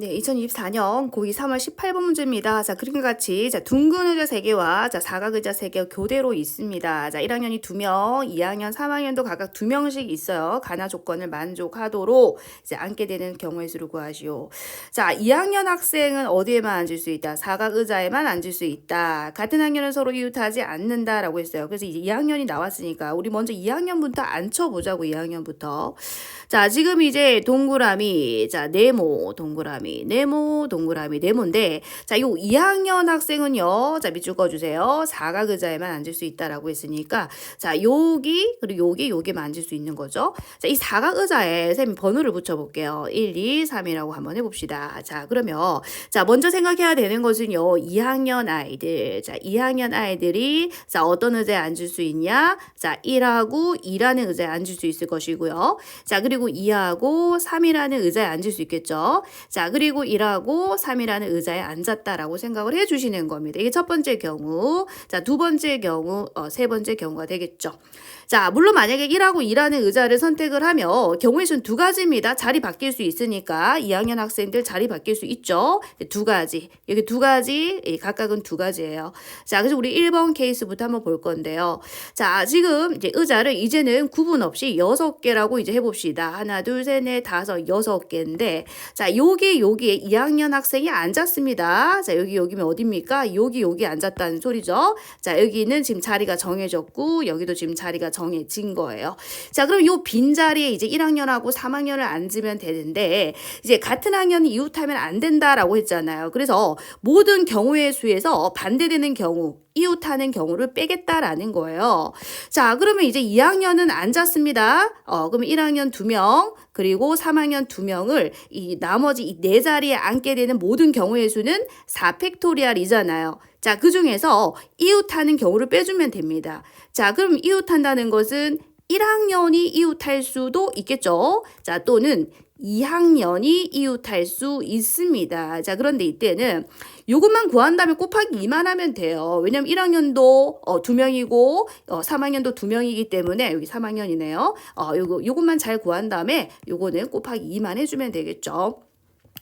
네, 2024년 고2 3월 18번 문제입니다. 자, 그림과 같이 자, 둥근 의자 3개와 자, 사각 의자 3개 교대로 있습니다. 자, 1학년이 2명, 2학년, 3학년도 각각 2명씩 있어요. 가나 조건을 만족하도록 이제 앉게 되는 경우의 수를 구하시오. 자, 2학년 학생은 어디에만 앉을 수 있다? 사각 의자에만 앉을 수 있다. 같은 학년은 서로 이웃하지 않는다라고 했어요. 그래서 이제 2학년이 나왔으니까 우리 먼저 2학년부터 앉혀 보자고 2학년부터. 자, 지금 이제 동그라미, 자, 네모 동그라미. 네모 동그라미 네모인데 자, 요 2학년 학생은요. 자, 밑 줄 그어 주세요. 사각 의자에만 앉을 수 있다라고 했으니까 자, 여기 그리고 여기 여기만 앉을 수 있는 거죠. 자, 이 사각 의자에 쌤이 번호를 붙여 볼게요. 1, 2, 3이라고 한번 해 봅시다. 자, 그러면 자, 먼저 생각해야 되는 것은요. 2학년 아이들. 자, 2학년 아이들이 자, 어떤 의자에 앉을 수 있냐? 자, 1하고 2라는 의자에 앉을 수 있을 것이고요. 자, 그리고 2하고 3이라는 의자에 앉을 수 있겠죠. 자, 그리고 1하고 3이라는 의자에 앉았다라고 생각을 해 주시는 겁니다. 이게 첫 번째 경우. 자, 두 번째 경우, 어, 세 번째 경우가 되겠죠. 자, 물론 만약에 1하고 2라는 의자를 선택을 하면 경우의 수는 두 가지입니다. 자리 바뀔 수 있으니까 2학년 학생들 자리 바뀔 수 있죠. 두 가지. 여기 두 가지, 예, 각각은 두 가지예요. 자, 그래서 우리 1번 케이스부터 한번 볼 건데요. 자, 지금 이제 의자를 이제는 구분 없이 여섯 개라고 이제 해봅시다. 하나, 둘, 셋, 넷, 다섯, 여섯 개인데, 자, 여기, 여기에 2학년 학생이 앉았습니다. 자, 여기, 여기면 어딥니까? 여기, 여기 앉았다는 소리죠. 자, 여기는 지금 자리가 정해졌고, 여기도 지금 자리가 정해진 거예요. 자, 그럼 요 빈자리에 이제 1학년하고 3학년을 앉으면 되는데, 이제 같은 학년이 이웃하면 안 된다라고 했잖아요. 그래서 모든 경우의 수에서 반대되는 경우, 이웃하는 경우를 빼겠다라는 거예요. 자, 그러면 이제 2학년은 앉았습니다. 어, 그럼 1학년 2명, 그리고 3학년 2명을 이 나머지 이 네 자리에 앉게 되는 모든 경우의 수는 4팩토리알이잖아요. 자, 그 중에서 이웃하는 경우를 빼주면 됩니다. 자, 그럼 이웃한다는 것은 1학년이 이웃할 수도 있겠죠. 자, 또는 2학년이 이웃할 수 있습니다. 자, 그런데 이때는 요것만 구한 다음에 곱하기 2만 하면 돼요. 왜냐면 1학년도 어, 2명이고 어, 3학년도 2명이기 때문에 여기 3학년이네요. 어, 요거 요것만 잘 구한 다음에 요거는 곱하기 2만 해주면 되겠죠.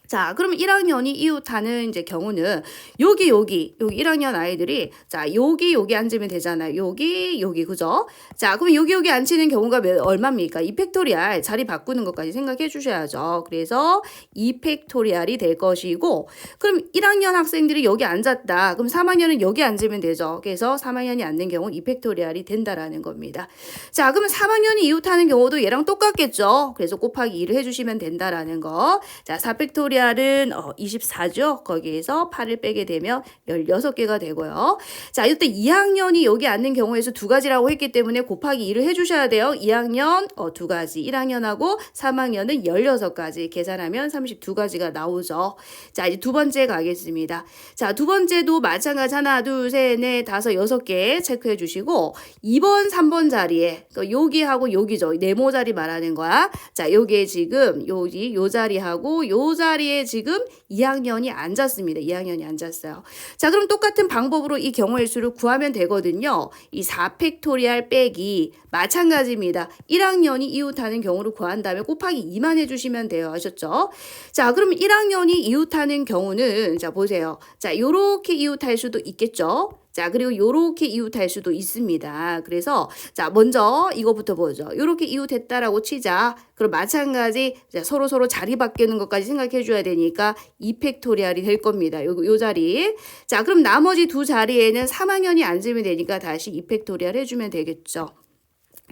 자, 그러면 1학년이 이웃하는 이제 경우는 여기 여기 여기 1학년 아이들이 자, 여기 여기 앉으면 되잖아요. 여기 여기 그죠? 자, 그럼 여기 여기 앉히는 경우가 몇, 얼마입니까? 2팩토리알 자리 바꾸는 것까지 생각해 주셔야죠. 그래서 2팩토리알이 될 것이고 그럼 1학년 학생들이 여기 앉았다. 그럼 3학년은 여기 앉으면 되죠. 그래서 3학년이 앉는 경우 2팩토리알이 된다라는 겁니다. 자, 그러면 3학년이 이웃하는 경우도 얘랑 똑같겠죠. 그래서 곱하기 2를 해 주시면 된다라는 거. 자, 4팩토리알 팩토리 알은 어, 24죠. 거기에서 8을 빼게 되면 16개가 되고요. 자, 이때 2학년이 여기 앉는 경우에서 두 가지라고 했기 때문에 곱하기 2를 해주셔야 돼요. 2학년 어, 두 가지, 1학년하고 3학년은 16가지 계산하면 32가지가 나오죠. 자, 이제 두 번째 가겠습니다. 자, 두 번째도 마찬가지 하나, 둘, 셋, 넷, 다섯, 여섯 개 체크해 주시고 2번, 3번 자리에 그 여기하고 여기죠. 네모 자리 말하는 거야. 자, 여기에 지금 여기 요 자리하고 요 자리 자리에 지금 2학년이 앉았습니다. 2학년이 앉았어요. 자, 그럼 똑같은 방법으로 이 경우의 수를 구하면 되거든요. 이 4팩토리알 빼기 마찬가지입니다. 1학년이 이웃하는 경우를 구한 다음에 곱하기 2만 해주시면 돼요. 아셨죠? 자, 그럼 1학년이 이웃하는 경우는 자, 보세요. 자, 요렇게 이웃할 수도 있겠죠? 자, 그리고 요렇게 이웃할 수도 있습니다. 그래서 자, 먼저 이거부터 보죠. 요렇게 이웃했다라고 치자. 그럼 마찬가지 자, 서로 서로 자리 바뀌는 것까지 생각해 줘야 되니까 2팩토리알이 될 겁니다. 요, 요 자리. 자, 그럼 나머지 두 자리에는 3학년이 앉으면 되니까 다시 2팩토리알 해주면 되겠죠.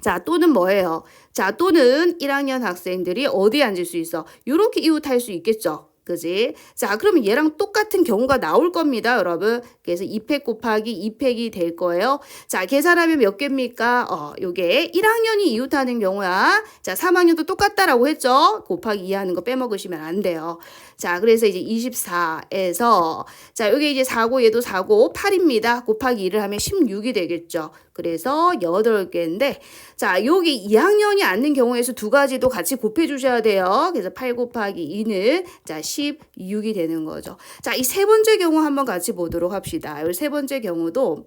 자, 또는 뭐예요? 자, 또는 1학년 학생들이 어디에 앉을 수 있어? 요렇게 이웃할 수 있겠죠. 그지? 자, 그러면 얘랑 똑같은 경우가 나올 겁니다, 여러분. 그래서 2팩 곱하기 2팩이 될 거예요. 자, 계산하면 몇 개입니까? 어, 요게 1학년이 이웃하는 경우야. 자, 3학년도 똑같다라고 했죠? 곱하기 2 하는 거 빼먹으시면 안 돼요. 자, 그래서 이제 24에서 자, 여기 이제 4고 얘도 4고 8입니다. 곱하기 2를 하면 16이 되겠죠. 그래서 8개인데 자, 여기 2학년이 앉는 경우에서 두 가지도 같이 곱해 주셔야 돼요. 그래서 8 곱하기 2는 자, 16이 되는 거죠. 자, 이 세 번째 경우 한번 같이 보도록 합시다. 이 세 번째 경우도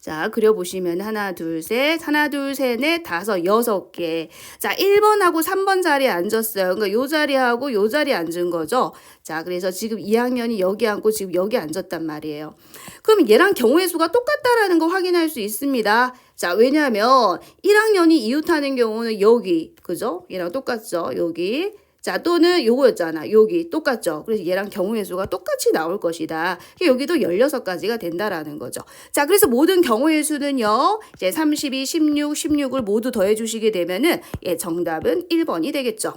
자, 그려보시면 하나, 둘, 셋, 하나, 둘, 셋, 넷, 다섯, 여섯 개. 자, 1번하고 3번 자리에 앉았어요. 그러니까 요 자리하고 요 자리에 앉은 거죠. 자, 그래서 지금 2학년이 여기 앉고 지금 여기 앉았단 말이에요. 그럼 얘랑 경우의 수가 똑같다라는 거 확인할 수 있습니다. 자, 왜냐하면 1학년이 이웃하는 경우는 여기, 그죠? 얘랑 똑같죠? 여기. 자, 또는 요거였잖아. 여기 똑같죠. 그래서 얘랑 경우의 수가 똑같이 나올 것이다. 여기도 16가지가 된다라는 거죠. 자, 그래서 모든 경우의 수는요. 이제 32, 16, 16을 모두 더해 주시게 되면은 예, 정답은 1번이 되겠죠.